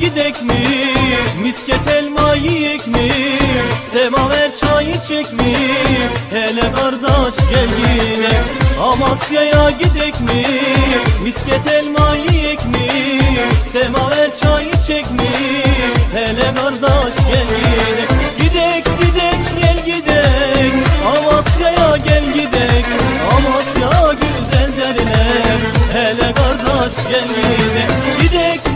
gidek mi? Misket elma yiyek mi? Semaver çayı çek mi? Hele kardeş gel yine Amasya'ya gidek mi? Misket elma yiyek mi? Semaver çayı çek mi? Hele kardeş gel yine Gidek gidek gel gidek Amasya'ya gel gidek Amasya güzel derler Hele kardeş gel Gidek gidek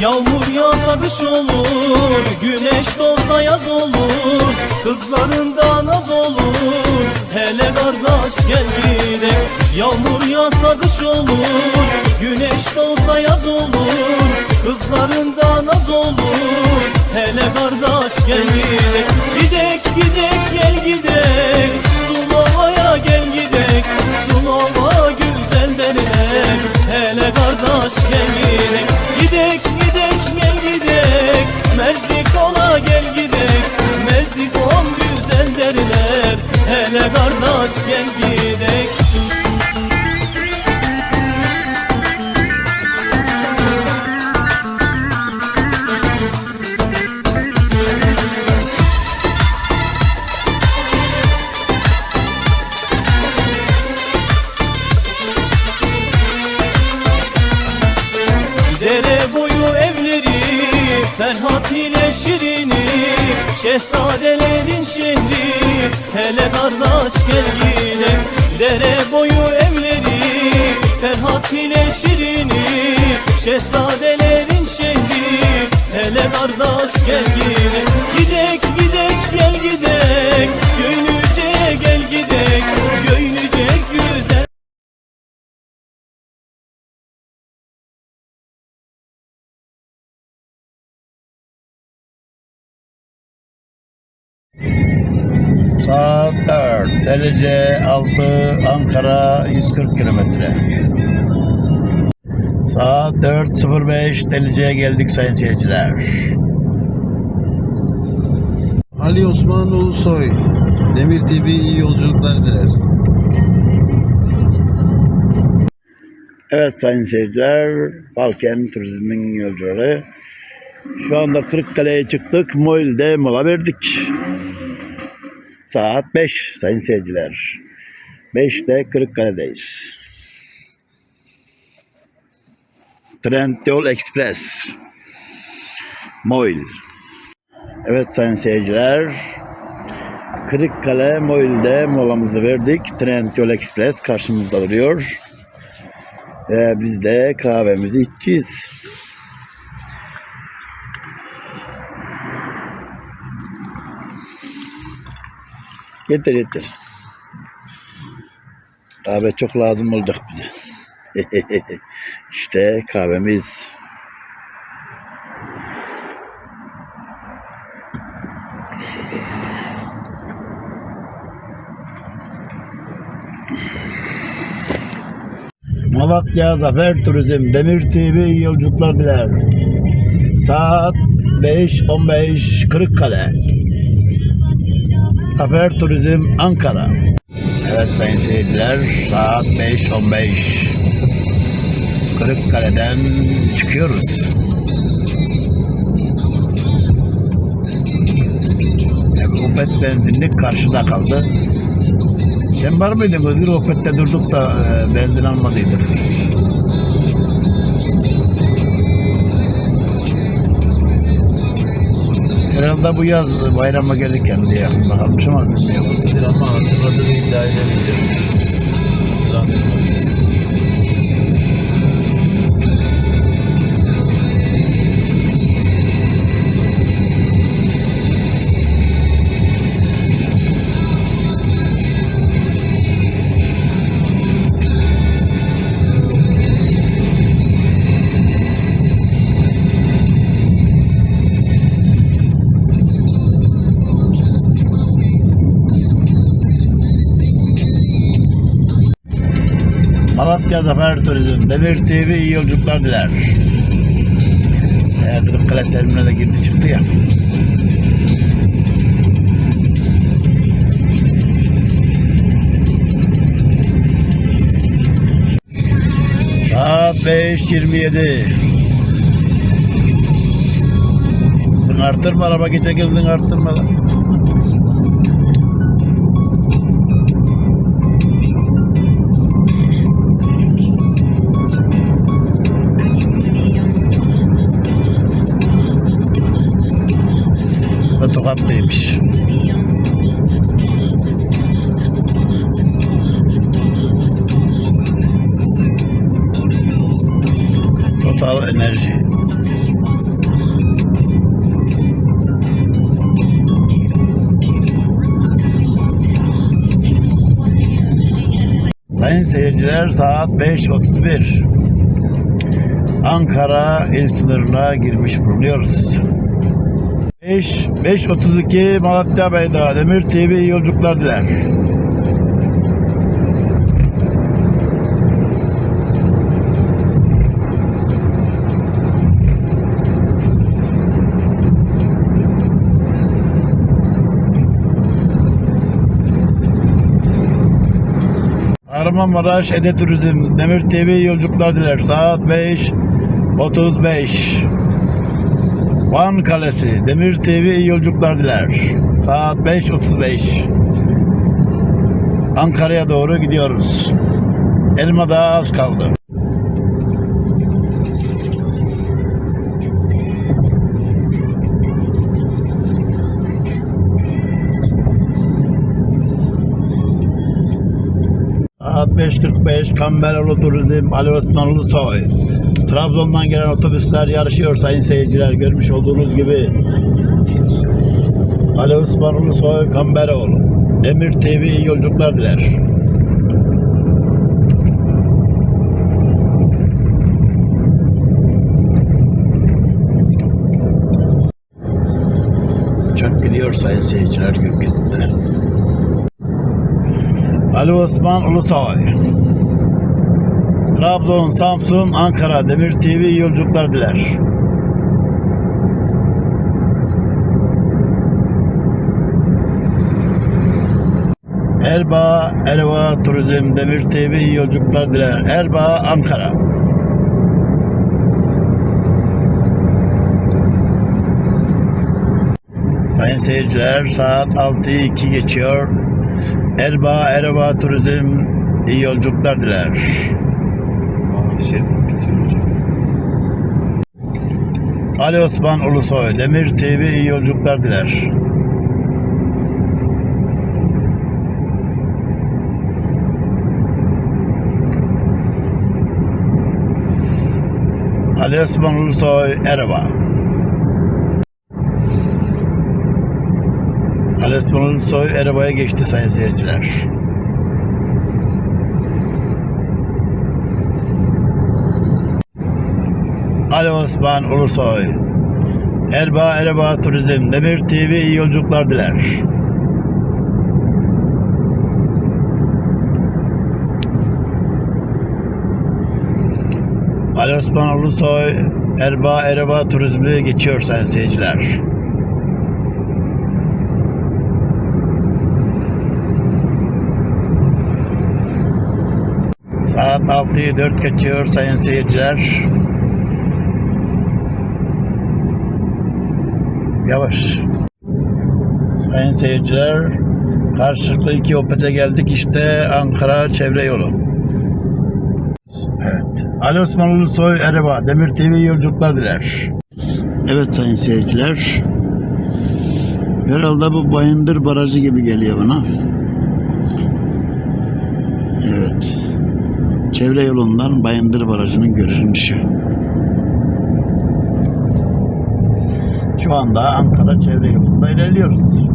Yağmur yağsa kış olur Güneş doğsa yaz olur Kızların da naz olur. Hele kardeş gel gidelim Yağmur yağsa kış olur Güneş doğsa yaz olur Kızların da naz olur. Hele kardeş gel gidelim Gidek gidek gel gidek kardeş gel Hele kardeş gel yine. Dere boyu evleri Ferhat ile Şirin'i. Şehzadelerin şehri. Hele kardeş gel yine derece 6, Ankara 140 kilometre. Saat 4.05, Delice'ye geldik sayın seyirciler. Ali Osman Ulusoy Demir TV iyi yolculuklar diler. Evet sayın seyirciler, Balken Turizm'in yolcuları. Şu anda Kırıkkale'ye çıktık, Moil'de mola verdik. Saat 5 sayın seyirciler. 5'te Kırıkkale'deyiz. Trendyol Express. Moil. Evet sayın seyirciler. Kırıkkale Moil'de molamızı verdik. Trendyol Express karşımızda duruyor. Ve biz de kahvemizi içeceğiz. Yeter yeter. Kahve çok lazım olacak bize. işte kahvemiz. Malatya Zafer Turizm Demir TV yolculuklar diler. Saat 5.15 Kırıkkale. Zafer Turizm Ankara. Evet sayın seyirciler saat 5.15 Kırıkkale'den çıkıyoruz. Evet, Opet benzinlik karşıda kaldı. Sen var mıydın Özgür Opet'te durduk da e, benzin almadıydık. Herhalde bu yaz bayrama gelirken diye aklımda kalmış ama bilmiyorum. Ama hatırladığını iddia. Hatırlamıyorum. Malatya Zafer Turizm, Demir TV iyi yolculuklar diler. Ee, Kırıkkale terminale girdi çıktı ya. Saat 5.27. Zıngartırma araba geçerken zıngartırma tokatlıymış. Total enerji. Sayın seyirciler saat 5.31. Ankara il sınırına girmiş bulunuyoruz. 5 5.32 Malatya Beyda Demir TV iyi yolculuklar diler. Kahramanmaraş Ede Turizm Demir TV yolculuklar diler. Saat 5 35 Van Kalesi Demir TV iyi yolculuklar diler. Saat 5.35 Ankara'ya doğru gidiyoruz. Elma daha az kaldı. Saat 5.45 Kamberoğlu Turizm Ali Osman Ulusoy. Trabzon'dan gelen otobüsler yarışıyor sayın seyirciler. Görmüş olduğunuz gibi. Ali Osman Ulusoy Kamberoğlu. Demir TV iyi yolculuklar diler. Uçak gidiyor sayın seyirciler gökyüzünde. Ali Osman Ulusoy. Trabzon, Samsun, Ankara Demir TV yolculuklar diler. Erbaa, Erva Turizm Demir TV yolculuklar diler. Erbaa, Ankara. Sayın seyirciler saat 6'yı 2 geçiyor. Erbaa, Erva Turizm iyi yolculuklar diler. Ali Osman Ulusoy, Demir TV iyi yolculuklar diler. Ali Osman Ulusoy, Ereba. Ali Osman Ulusoy, Ereba'ya geçti sayın seyirciler. Ali Osman Ulusoy. Erba Erba Turizm Demir TV iyi yolculuklar diler. Ali Osman Ulusoy Erba Erba Turizmi geçiyor sayın seyirciler. Saat 6'yı 4 geçiyor sayın seyirciler. Yavaş. Sayın seyirciler, karşılıklı iki Opet'e geldik. İşte Ankara çevre yolu. Evet. Ali Osman Ulusoy Ereba, Demir TV yolculuklar diler. Evet sayın seyirciler. Herhalde bu Bayındır Barajı gibi geliyor bana. Evet. Çevre yolundan Bayındır Barajı'nın görünüşü. Şu anda Ankara çevre yolunda ilerliyoruz.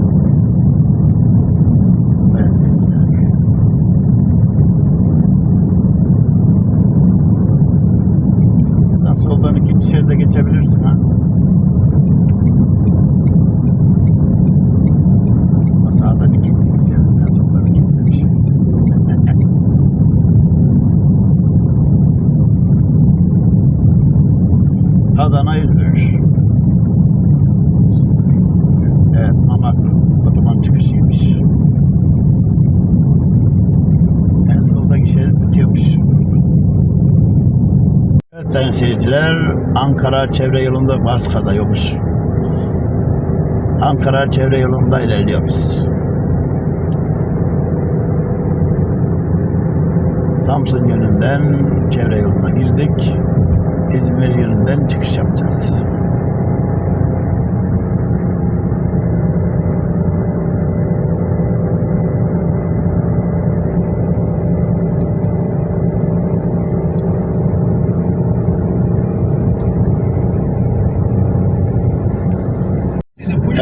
Sayın seyirciler Ankara çevre yolunda Baska'da yokuş. Ankara çevre yolunda ilerliyoruz. Samsun yönünden çevre yoluna girdik. İzmir yönünden çıkış yapacağız.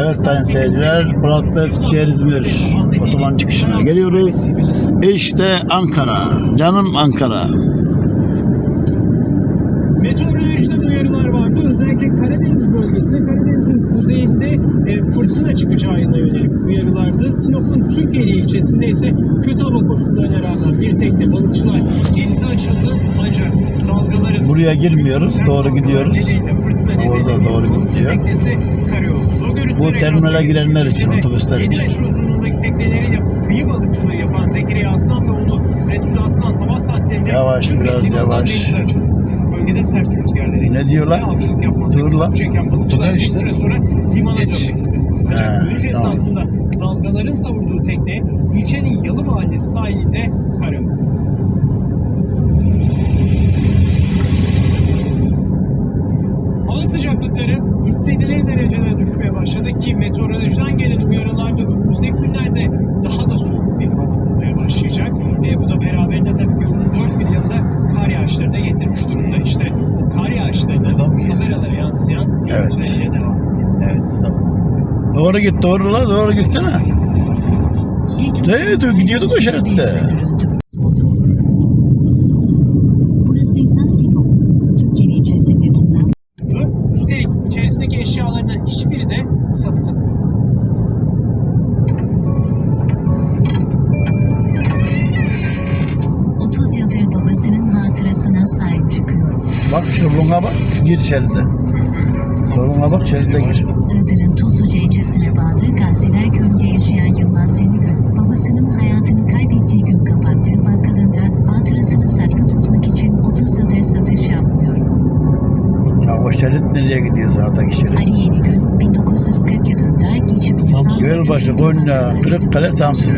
Evet sayın seyirciler, Murat Eskişehir İzmir otoban çıkışına geliyoruz. İşte Ankara, canım Ankara. Meteorolojiden uyarılar vardı. Özellikle Karadeniz bölgesinde, Karadeniz'in kuzeyinde e, fırtına çıkacağına yönelik uyarılardı. Sinop'un Türkiye'li ilçesinde ise kötü hava koşullarına rağmen bir tekne balıkçılar denize açıldı. Ancak dalgaların... Buraya girmiyoruz, doğru gidiyoruz. Orada doğru gidiyor. teknesi görüntülere Bu terminale girenler için, otobüsler için. metre uzunluğundaki tekneleriyle kıyı balıkçılığı yapan Zekeriya Aslan ve oğlu Resul Aslan sabah saatlerinde Yavaş, biraz yavaş. Bölgede sert rüzgarlar Ne diyorlar? Dur lan. çeken balıkçılar bir işte. süre sonra limana dönmek istedi. Ancak dönüş tamam. esnasında dalgaların savurduğu tekne ilçenin Yalı Mahallesi sahilinde Doğru git, doğru la, doğru gitsene. Evet, dur, gidiyorduk o şeritte. İlçesinde bulunan Üstelik içerisindeki eşyalarının hiçbiri de satılık değil. ...30 yıldır babasının hatırasına sahip çıkıyor. Bak soruna bak, gir içeride. Soruna bak, içeride gir. Iğdır'ın Tuzluca ilçesine bağlı Gaziler Köyü'nde yaşayan Yılmaz Senigül... ...babasının hayatını kaybettiği gün kapattığı bakkalında... ...hatırasını saklı tutmak için 30 yıldır satış yapmıyor. Ya o şerit nereye gidiyor sağdaki şerit? Ali Yenigül 1940 yılında geçimini Samsun, sağlamak Gölbaşı, açtı. Kırıkkale, Samsun.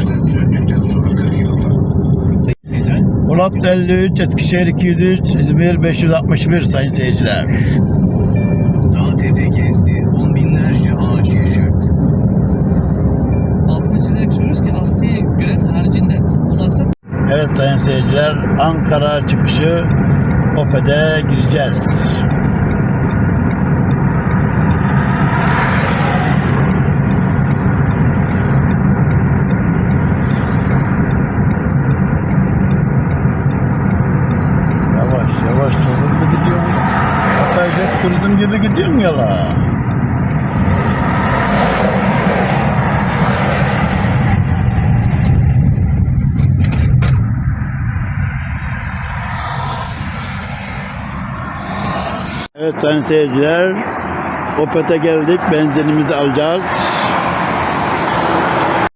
Polat 53, Eskişehir 203, İzmir 561 sayın seyirciler. Dağ tepe gezdi, on binlerce ağaç yeşertti. altını çizerek söylüyoruz ki Aslı'yı gören haricinde. Onu Evet sayın seyirciler, Ankara çıkışı Opet'e gireceğiz. Yavaş yavaş çok hızlı gidiyorsun. Hatta jet turizm gibi gidiyorsun ya la. Evet sayın seyirciler, Opet'e geldik, benzinimizi alacağız.